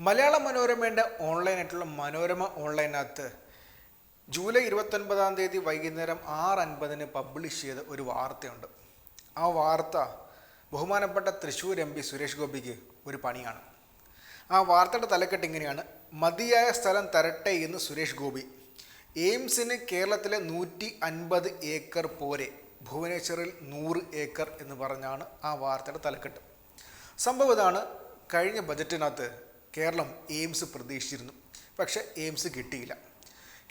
മലയാള മനോരമയുടെ ഓൺലൈനായിട്ടുള്ള മനോരമ ഓൺലൈനകത്ത് ജൂലൈ ഇരുപത്തൊൻപതാം തീയതി വൈകുന്നേരം ആറ് അൻപതിന് പബ്ലിഷ് ചെയ്ത ഒരു വാർത്തയുണ്ട്. ആ വാർത്ത ബഹുമാനപ്പെട്ട തൃശ്ശൂർ എം പി സുരേഷ് ഗോപിക്ക് ഒരു പണിയാണ്. ആ വാർത്തയുടെ തലക്കെട്ട് ഇങ്ങനെയാണ്. മതിയായ സ്ഥലം തരട്ടെ എന്ന് സുരേഷ് ഗോപി. എയിംസിന് കേരളത്തിലെ നൂറ്റി അൻപത് ഏക്കർ പോരെ ഭുവനേശ്വറിൽ നൂറ് ഏക്കർ എന്ന് പറഞ്ഞാണ് ആ വാർത്തയുടെ തലക്കെട്ട്. സംഭവം ഇതാണ്. കഴിഞ്ഞ ബജറ്റിനകത്ത് കേരളം എയിംസ് പ്രതീക്ഷിച്ചിരുന്നു. പക്ഷേ എയിംസ് കിട്ടിയില്ല.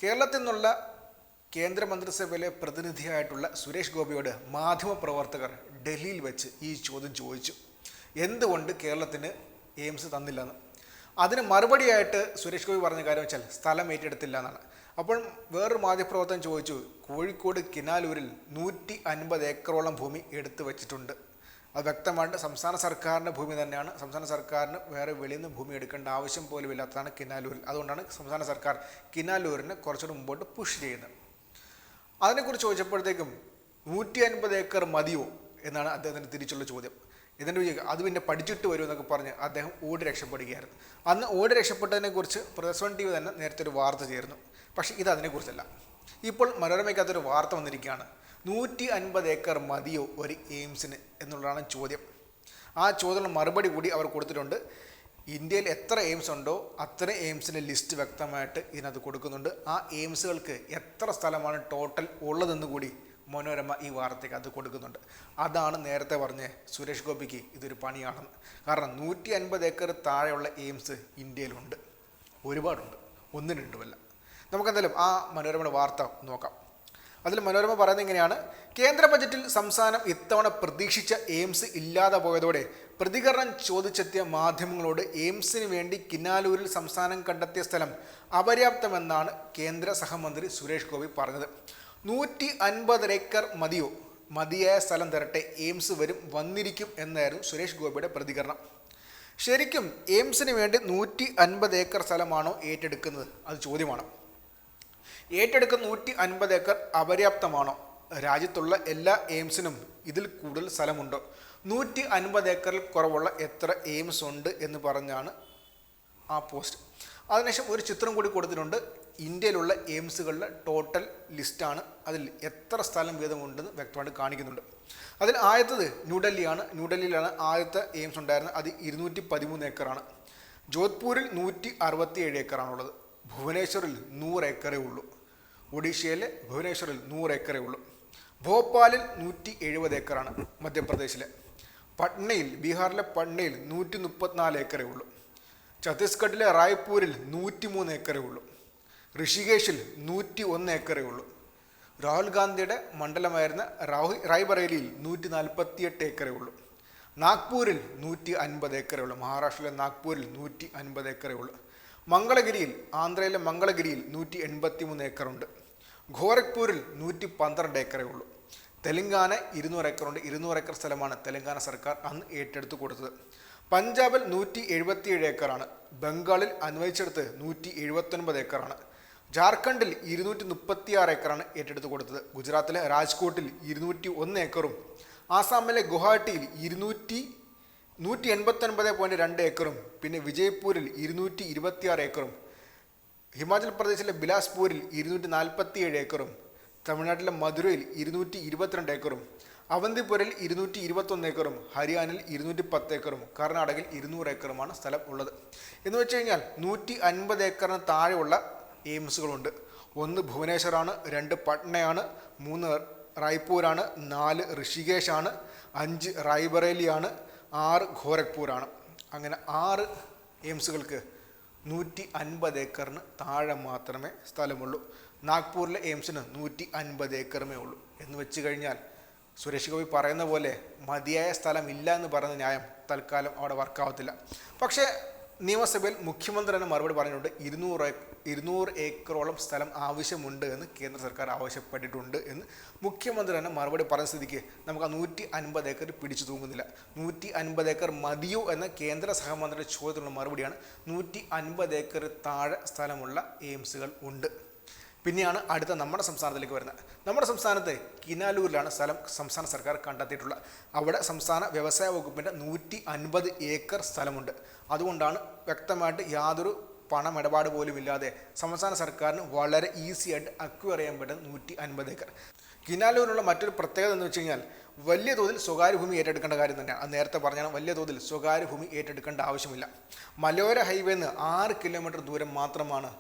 കേരളത്തിൽ നിന്നുള്ള കേന്ദ്രമന്ത്രിസഭയിലെ പ്രതിനിധിയായിട്ടുള്ള സുരേഷ് ഗോപിയോട് മാധ്യമപ്രവർത്തകർ ഡൽഹിയിൽ വെച്ച് ഈ ചോദ്യം ചോദിച്ചു. എന്തുകൊണ്ട് കേരളത്തിന് എയിംസ് തന്നില്ലെന്ന്? അതിന് മറുപടിയായിട്ട് സുരേഷ് ഗോപി പറഞ്ഞ കാര്യം വെച്ചാൽ സ്ഥലം ഏറ്റെടുത്തില്ല എന്നാണ് അപ്പോൾ വേറൊരു മാധ്യമപ്രവർത്തകൻ ചോദിച്ചു കോഴിക്കോട് കിനാലൂരിൽ നൂറ്റി അൻപത് ഏക്കറോളം ഭൂമി എടുത്തു വച്ചിട്ടുണ്ട്. അത് വ്യക്തമായിട്ട് സംസ്ഥാന സർക്കാരിന്റെ ഭൂമി തന്നെയാണ്. സംസ്ഥാന സർക്കാരിന് വേറെ വെളിയിൽ നിന്ന് ഭൂമി എടുക്കേണ്ട ആവശ്യം പോലും ഇല്ലാത്തതാണ് കിനാലൂരിൽ. അതുകൊണ്ടാണ് സംസ്ഥാന സർക്കാർ കിനാലൂരിനെ കുറച്ചുകൂടി മുമ്പോട്ട് പുഷ് ചെയ്യുന്നത്. അതിനെക്കുറിച്ച് ചോദിച്ചപ്പോഴത്തേക്കും നൂറ്റി അൻപത് ഏക്കർ മതിയോ എന്നാണ് അദ്ദേഹത്തിന് തിരിച്ചുള്ള ചോദ്യം. ഒരു- അത് പിന്നെ പഠിച്ചിട്ട് വരും എന്നൊക്കെ പറഞ്ഞ് അദ്ദേഹം ഓടി രക്ഷപ്പെടുകയായിരുന്നു. അന്ന് ഓടി രക്ഷപ്പെട്ടതിനെക്കുറിച്ച് പ്രദർശൻ ടി വി തന്നെ നേരത്തെ ഒരു വാർത്ത ചേർന്നു പക്ഷേ ഇത് അതിനെക്കുറിച്ചല്ല. ഇപ്പോൾ മനോരമയ്ക്കകത്തൊരു വാർത്ത വന്നിരിക്കുകയാണ്. നൂറ്റി അൻപത് ഏക്കർ മതിയോ ഒരു എയിംസിന് എന്നുള്ളതാണ് ചോദ്യം. ആ ചോദ്യത്തിന് മറുപടി കൂടി അവർ കൊടുത്തിട്ടുണ്ട്. ഇന്ത്യയിൽ എത്ര എയിംസ് ഉണ്ടോ അത്ര എയിംസിന്റെ ലിസ്റ്റ് വ്യക്തമായിട്ട് ഇതിനകത്ത് കൊടുക്കുന്നുണ്ട്. ആ എയിംസുകൾക്ക് എത്ര സ്ഥലമാണ് ടോട്ടൽ ഉള്ളതെന്ന് കൂടി മനോരമ ഈ വാർത്തയ്ക്ക് അത് കൊടുക്കുന്നുണ്ട്. അതാണ് നേരത്തെ പറഞ്ഞ് സുരേഷ് ഗോപിക്ക് ഇതൊരു പണിയാണെന്ന്. കാരണം നൂറ്റി അൻപത് ഏക്കർ താഴെയുള്ള എയിംസ് ഇന്ത്യയിലുണ്ട്. ഒരുപാടുണ്ട്. ഒന്നും രണ്ടുമല്ല. നമുക്കെന്തായാലും ആ മനോരമയുടെ വാർത്ത നോക്കാം. അതിൽ മനോരമ പറയുന്നത് ഇങ്ങനെയാണ് കേന്ദ്ര ബജറ്റിൽ സംസ്ഥാനം ഇത്തവണ പ്രതീക്ഷിച്ച എയിംസ് ഇല്ലാതെ പോയതോടെ പ്രതികരണം ചോദിച്ചെത്തിയ മാധ്യമങ്ങളോട് എയിംസിന് വേണ്ടി കിന്നാലൂരിൽ സംസ്ഥാനം കണ്ടെത്തിയ സ്ഥലം അപര്യാപ്തമെന്നാണ് കേന്ദ്ര സഹമന്ത്രി സുരേഷ് ഗോപി പറഞ്ഞത്. നൂറ്റി അൻപതര ഏക്കർ മതിയോ? മതിയായ സ്ഥലം തരട്ടെ എയിംസ് വരും വന്നിരിക്കും എന്നായിരുന്നു സുരേഷ് ഗോപിയുടെ പ്രതികരണം. ശരിക്കും എയിംസിന് വേണ്ടി നൂറ്റി അൻപത് ഏക്കർ സ്ഥലമാണോ ഏറ്റെടുക്കുന്നത്? അത് ചോദ്യമാണ്. ഏറ്റെടുക്കുന്ന നൂറ്റി അൻപത് ഏക്കർ അപര്യാപ്തമാണോ? രാജ്യത്തുള്ള എല്ലാ എയിംസിനും ഇതിൽ കൂടുതൽ സ്ഥലമുണ്ടോ? നൂറ്റി അൻപത് ഏക്കറിൽ കുറവുള്ള എത്ര എയിംസ് ഉണ്ട് എന്ന് പറഞ്ഞാണ് ആ പോസ്റ്റ്. അതിനുശേഷം ഒരു ചിത്രം കൂടി കൊടുത്തിട്ടുണ്ട്. ഇന്ത്യയിലുള്ള എയിംസുകളുടെ ടോട്ടൽ ലിസ്റ്റാണ് അതിൽ എത്ര സ്ഥലം വീതമുണ്ടെന്ന് വ്യക്തമായിട്ട് കാണിക്കുന്നുണ്ട്. അതിൽ ആദ്യത്തത് ന്യൂഡൽഹിയാണ് ന്യൂഡൽഹിയിലാണ് ആദ്യത്തെ എയിംസ് ഉണ്ടായിരുന്നത്. അത് ഇരുന്നൂറ്റി പതിമൂന്ന് ഏക്കറാണ്. ജോധ്പൂരിൽ നൂറ്റി അറുപത്തി ഏഴ് ഏക്കറാണുള്ളത്. ഭുവനേശ്വറിൽ നൂറ് ഏക്കറേ ഉള്ളൂ. ഒഡീഷയിലെ ഭുവനേശ്വറിൽ നൂറ് ഏക്കറേ ഉള്ളൂ. ഭോപ്പാലിൽ നൂറ്റി എഴുപത് ഏക്കറാണ് മധ്യപ്രദേശിലെ. പട്നയിൽ ബീഹാറിലെ പട്നയിൽ നൂറ്റി മുപ്പത്തിനാല് ഏക്കറേ ഉള്ളൂ. ഛത്തീസ്ഗഡിലെ റായ്പൂരിൽ നൂറ്റി മൂന്ന് ഏക്കറേ ഉള്ളൂ. ഋഷികേശിൽ നൂറ്റി ഒന്ന് ഏക്കറേ ഉള്ളൂ. രാഹുൽ ഗാന്ധിയുടെ മണ്ഡലമായിരുന്ന റാഹു റായ്ബറേലിയിൽ നൂറ്റി നാൽപ്പത്തിയെട്ട് ഏക്കറേ ഉള്ളൂ. നാഗ്പൂരിൽ നൂറ്റി അൻപത് ഏക്കറേ ഉള്ളൂ. മഹാരാഷ്ട്രയിലെ നാഗ്പൂരിൽ നൂറ്റി അൻപത് ഏക്കറേ ഉള്ളൂ. മംഗളഗിരിയിൽ ആന്ധ്രയിലെ മംഗളഗിരിയിൽ നൂറ്റി എൺപത്തി മൂന്ന് ഏക്കറുണ്ട്. ഗോരഖ്പൂരിൽ നൂറ്റി പന്ത്രണ്ട് ഏക്കറേ ഉള്ളൂ. തെലങ്കാന ഇരുന്നൂറ് ഏക്കറുണ്ട് ഇരുന്നൂറ് ഏക്കർ സ്ഥലമാണ് തെലങ്കാന സർക്കാർ അന്ന് ഏറ്റെടുത്ത് കൊടുത്തത്. പഞ്ചാബിൽ നൂറ്റി എഴുപത്തിയേഴ് ഏക്കറാണ്. ബംഗാളിൽ അന്വയിച്ചെടുത്ത് നൂറ്റി എഴുപത്തൊൻപത് ഏക്കറാണ്. ജാർഖണ്ഡിൽ ഇരുന്നൂറ്റി മുപ്പത്തിയാറ് ഏക്കറാണ് ഏറ്റെടുത്ത് കൊടുത്തത്. ഗുജറാത്തിലെ രാജ്കോട്ടിൽ ഇരുന്നൂറ്റി ഒന്ന് ഏക്കറും ആസാമിലെ ഗുവാഹട്ടിയിൽ ഇരുന്നൂറ്റി നൂറ്റി എൺപത്തൊൻപത് പോയിന്റ് രണ്ട് ഏക്കറും പിന്നെ വിജയ്പൂരിൽ ഇരുന്നൂറ്റി ഇരുപത്തിയാറ് ഏക്കറും ഹിമാചൽ പ്രദേശിലെ ബിലാസ്പൂരിൽ ഇരുന്നൂറ്റി നാൽപ്പത്തി ഏഴ് ഏക്കറും തമിഴ്നാട്ടിലെ മധുരയിൽ ഇരുന്നൂറ്റി ഇരുപത്തിരണ്ട് ഏക്കറും അവന്തിപുരയിൽ ഇരുന്നൂറ്റി ഇരുപത്തൊന്ന് ഏക്കറും ഹരിയാനയിൽ ഇരുന്നൂറ്റി പത്ത് ഏക്കറും കർണാടകയിൽ ഇരുന്നൂറ് ഏക്കറുമാണ് സ്ഥലം ഉള്ളത്. എന്ന് വെച്ച് കഴിഞ്ഞാൽ നൂറ്റി അൻപത് ഏക്കറിന് താഴെയുള്ള എയിംസുകളുണ്ട്. ഒന്ന് ഭുവനേശ്വറാണ് രണ്ട് പട്നയാണ് മൂന്ന് റായ്പൂരാണ് നാല് ഋഷികേശാണ് അഞ്ച് റായ്ബറേലിയാണ് ആറ് ഖോരഖ്പൂരാണ് അങ്ങനെ ആറ് എയിംസുകൾക്ക് നൂറ്റി അൻപത് ഏക്കറിന് താഴെ മാത്രമേ സ്ഥലമുള്ളൂ. നാഗ്പൂരിലെ എയിംസിന് നൂറ്റി അൻപത് ഏക്കറുമേ ഉള്ളൂ. എന്ന് വെച്ച് കഴിഞ്ഞാൽ സുരേഷ് ഗോപി പറയുന്ന പോലെ മതിയായ ഇല്ല എന്ന് പറയുന്ന ന്യായം തൽക്കാലം അവിടെ വർക്കാവത്തില്ല. പക്ഷേ നിയമസഭയിൽ മുഖ്യമന്ത്രി തന്നെ മറുപടി പറഞ്ഞിട്ടുണ്ട്. ഇരുന്നൂറ് ഇരുന്നൂറ് ഏക്കറോളം സ്ഥലം ആവശ്യമുണ്ട് എന്ന് കേന്ദ്ര സർക്കാർ ആവശ്യപ്പെട്ടിട്ടുണ്ട് എന്ന് മുഖ്യമന്ത്രി തന്നെ മറുപടി പറഞ്ഞ സ്ഥിതിക്ക് നമുക്ക് ആ നൂറ്റി അൻപത് ഏക്കർ പിടിച്ചു തൂങ്ങുന്നില്ല. നൂറ്റി അൻപത് ഏക്കർ മതിയോ എന്ന കേന്ദ്ര സഹമന്ത്രിയുടെ ചോദ്യത്തിനുള്ള മറുപടിയാണ് നൂറ്റി അൻപത് ഏക്കർ താഴെ സ്ഥലമുള്ള എയിംസുകൾ ഉണ്ട്. പിന്നെയാണ് അടുത്ത നമ്മുടെ സംസ്ഥാനത്തിലേക്ക് വരുന്നത്. നമ്മുടെ സംസ്ഥാനത്ത് കിനാലൂരിലാണ് സ്ഥലം സംസ്ഥാന സർക്കാർ കണ്ടെത്തിയിട്ടുള്ളത്. അവിടെ സംസ്ഥാന വ്യവസായ വകുപ്പിന്റെ നൂറ്റി അൻപത് ഏക്കർ സ്ഥലമുണ്ട്. അതുകൊണ്ടാണ് വ്യക്തമായിട്ട് യാതൊരു പണമിടപാട് പോലും ഇല്ലാതെ സംസ്ഥാന സർക്കാരിന് വളരെ ഈസി ആയിട്ട് അക്വയർ ചെയ്യാൻ പറ്റുന്ന നൂറ്റി അൻപത് ഏക്കർ. കിനാലൂരിനുള്ള മറ്റൊരു പ്രത്യേകത എന്ന് വെച്ച് കഴിഞ്ഞാൽ വലിയ തോതിൽ സ്വകാര്യ ഭൂമി ഏറ്റെടുക്കേണ്ട കാര്യം തന്നെയാണ്. അത് നേരത്തെ പറഞ്ഞാൽ വലിയ തോതിൽ സ്വകാര്യ ഭൂമി ഏറ്റെടുക്കേണ്ട ആവശ്യമില്ല. മലയോര ഹൈവേന്ന് ആറ് കിലോമീറ്റർ ദൂരം മാത്രമാണ്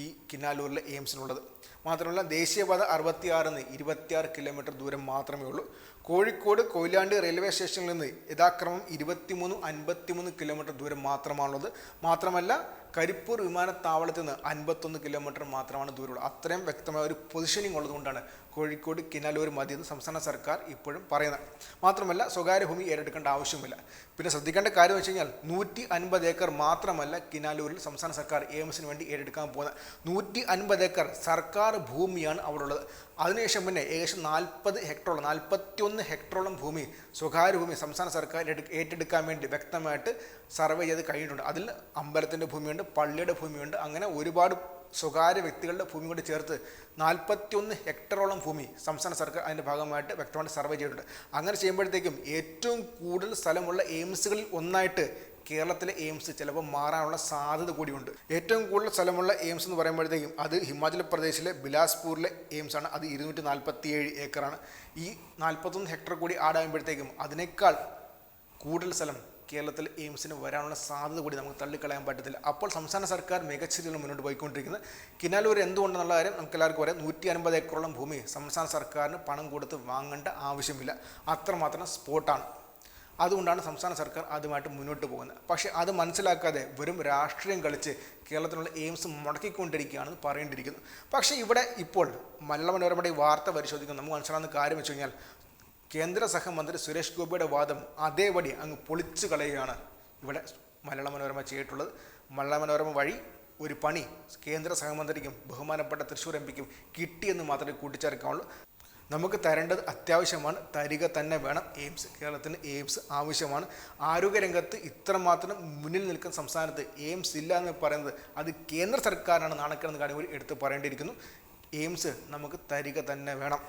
ഈ കിന്നാലൂരിലെ എയിംസിനുള്ളത്. മാത്രമല്ല ദേശീയപാത അറുപത്തിയാറിന് ഇരുപത്തിയാറ് കിലോമീറ്റർ ദൂരം മാത്രമേ ഉള്ളൂ. കോഴിക്കോട് കൊയിലാണ്ട് റെയിൽവേ സ്റ്റേഷനിൽ നിന്ന് യഥാക്രമം ഇരുപത്തിമൂന്ന് അൻപത്തിമൂന്ന് കിലോമീറ്റർ ദൂരം മാത്രമാണുള്ളത്. മാത്രമല്ല കരിപ്പൂർ വിമാനത്താവളത്തിൽ നിന്ന് അൻപത്തൊന്ന് കിലോമീറ്റർ മാത്രമാണ് ദൂരമുള്ളത്. അത്രയും വ്യക്തമായ ഒരു പൊസിഷനിങ് ഉള്ളതുകൊണ്ടാണ് കോഴിക്കോട് കിനാലൂർ മതി എന്ന് സംസ്ഥാന സർക്കാർ ഇപ്പോഴും പറയുന്നത്. മാത്രമല്ല സ്വകാര്യ ഭൂമി ഏറ്റെടുക്കേണ്ട ആവശ്യമില്ല. പിന്നെ ശ്രദ്ധിക്കേണ്ട കാര്യം വെച്ച് കഴിഞ്ഞാൽ നൂറ്റി അൻപത് ഏക്കർ മാത്രമല്ല കിനാലൂരിൽ സംസ്ഥാന സർക്കാർ എയിംസിന് വേണ്ടി ഏറ്റെടുക്കാൻ പോകുന്നത്. നൂറ്റി അൻപത് ഏക്കർ സർക്കാർ ഭൂമിയാണ് അവിടെ ഉള്ളത് അതിനുശേഷം പിന്നെ ഏകദേശം നാൽപ്പത് ഹെക്ടറോളം നാൽപ്പത്തിയൊന്ന് ഹെക്ടറോളം ഭൂമി സ്വകാര്യ ഭൂമി സംസ്ഥാന സർക്കാർ ഏറ്റെടുക്കാൻ വേണ്ടി വ്യക്തമായിട്ട് സർവേ ചെയ്ത് കഴിഞ്ഞിട്ടുണ്ട്. അതിൽ അമ്പലത്തിന്റെ ഭൂമിയുണ്ട് പള്ളിയുടെ ഭൂമിയുണ്ട്. അങ്ങനെ ഒരുപാട് സ്വകാര്യ വ്യക്തികളുടെ ഭൂമി കൂടി ചേർത്ത് നാൽപ്പത്തിയൊന്ന് ഹെക്ടറോളം ഭൂമി സംസ്ഥാന സർക്കാർ അതിന്റെ ഭാഗമായിട്ട് വ്യക്തമായിട്ട് സർവേ ചെയ്തിട്ടുണ്ട്. അങ്ങനെ ചെയ്യുമ്പോഴത്തേക്കും ഏറ്റവും കൂടുതൽ സ്ഥലമുള്ള എയിംസുകളിൽ ഒന്നായിട്ട് കേരളത്തിലെ എയിംസ് ചിലപ്പോൾ മാറാനുള്ള സാധ്യത കൂടിയുണ്ട്. ഏറ്റവും കൂടുതൽ സ്ഥലമുള്ള എയിംസ് എന്ന് പറയുമ്പോഴത്തേക്കും അത് ഹിമാചൽ പ്രദേശിലെ ബിലാസ്പൂരിലെ എയിംസ് ആണ്. അത് ഇരുന്നൂറ്റി നാൽപ്പത്തിയേഴ് ഏക്കറാണ്. ഈ നാൽപ്പത്തൊന്ന് ഹെക്ടർ കൂടി ആടാകുമ്പോഴത്തേക്കും അതിനേക്കാൾ കൂടുതൽ സ്ഥലം കേരളത്തിൽ എയിംസിന് വരാനുള്ള സാധ്യത കൂടി നമുക്ക് തള്ളിക്കളയാൻ പറ്റത്തില്ല. അപ്പോൾ സംസ്ഥാന സർക്കാർ മികച്ച രീതിയിൽ മുന്നോട്ട് പോയിക്കൊണ്ടിരിക്കുന്നത്. കിനാലൂർ എന്തുകൊണ്ടെന്നുള്ള കാര്യം നമുക്ക് എല്ലാവർക്കും പറയാം നൂറ്റി അൻപത് ഏക്കറോളം ഭൂമി സംസ്ഥാന സർക്കാരിന് പണം കൊടുത്ത് വാങ്ങേണ്ട ആവശ്യമില്ല. അത്രമാത്രം സ്പോട്ടാണ്. അതുകൊണ്ടാണ് സംസ്ഥാന സർക്കാർ അതുമായിട്ട് മുന്നോട്ട് പോകുന്നത്. പക്ഷേ അത് മനസ്സിലാക്കാതെ വെറും രാഷ്ട്രീയം കളിച്ച് കേരളത്തിലുള്ള എയിംസ് മുടക്കിക്കൊണ്ടിരിക്കുകയാണെന്ന് പറയേണ്ടിയിരിക്കുന്നു. പക്ഷേ ഇവിടെ ഇപ്പോൾ മലയാള മനോരമയുടെ വാർത്ത പരിശോധിക്കുമ്പോൾ നമുക്ക് മനസ്സിലാകുന്ന കാര്യം വെച്ച് കഴിഞ്ഞാൽ കേന്ദ്ര സഹമന്ത്രി സുരേഷ് ഗോപിയുടെ വാദം അതേപടി അങ്ങ് പൊളിച്ചു കളയുകയാണ് ഇവിടെ മലയാള മനോരമ ചെയ്തിട്ടുള്ളത്. മലയാള മനോരമ വഴി ഒരു പണി കേന്ദ്ര സഹമന്ത്രിക്കും ബഹുമാനപ്പെട്ട തൃശ്ശൂർ എം പിക്കും കിട്ടിയെന്ന് മാത്രമേ കൂട്ടിച്ചേർക്കാവുള്ളൂ. നമുക്ക് തരേണ്ടത് അത്യാവശ്യമാണ്. തരിക തന്നെ വേണം. എയിംസ് കേരളത്തിന് എയിംസ് ആവശ്യമാണ്. ആരോഗ്യരംഗത്ത് ഇത്രമാത്രം മുന്നിൽ നിൽക്കുന്ന സംസ്ഥാനത്ത് എയിംസ് ഇല്ല എന്ന് പറയുന്നത് അത് കേന്ദ്ര സർക്കാരാണ് നാണക്കേടെന്ന് കാര്യം കൂടി എടുത്ത് പറയേണ്ടിയിരിക്കുന്നു. എയിംസ് നമുക്ക് തരിക തന്നെ വേണം.